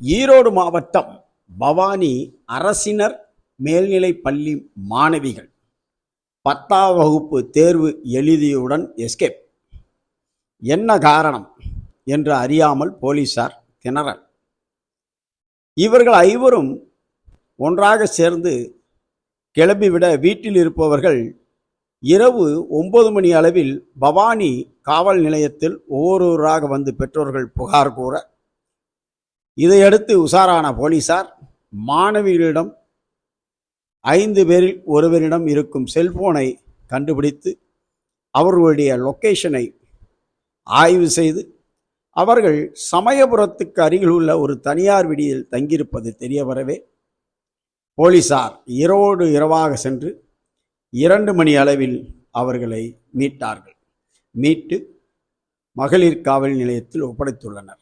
ஈரோடு மாவட்டம் பவானி அரசினர் மேல்நிலைப் பள்ளி மாணவிகள். பத்தாம் வகுப்பு தேர்வு எழுதியவுடன் எஸ்கேப். என்ன காரணம் என்று அறியாமல் போலீசார் திணறல். இவர்கள் ஐவரும் ஒன்றாக சேர்ந்து கிளம்பிவிட வீட்டில் இருப்பவர்கள் இரவு ஒன்பது மணி அளவில் பவானி காவல் நிலையத்தில் ஒவ்வொருவராக வந்து பெற்றோர்கள் புகார் கூற இதையடுத்து உஷாரான போலீசார் மாணவிகளிடம் ஐந்து பேரில் ஒருவரிடம் இருக்கும் செல்போனை கண்டுபிடித்து அவர்களுடைய லொக்கேஷனை ஆய்வு செய்து அவர்கள் சமயபுரத்துக்கு அருகில் உள்ள ஒரு தனியார் விடியில் தங்கியிருப்பது தெரிய வரவே போலீசார் இரவோடு இரவாக சென்று இரண்டு மணி அளவில் அவர்களை மீட்டார்கள். மீட்டு மகளிர் காவல் நிலையத்தில் ஒப்படைத்துள்ளனர்.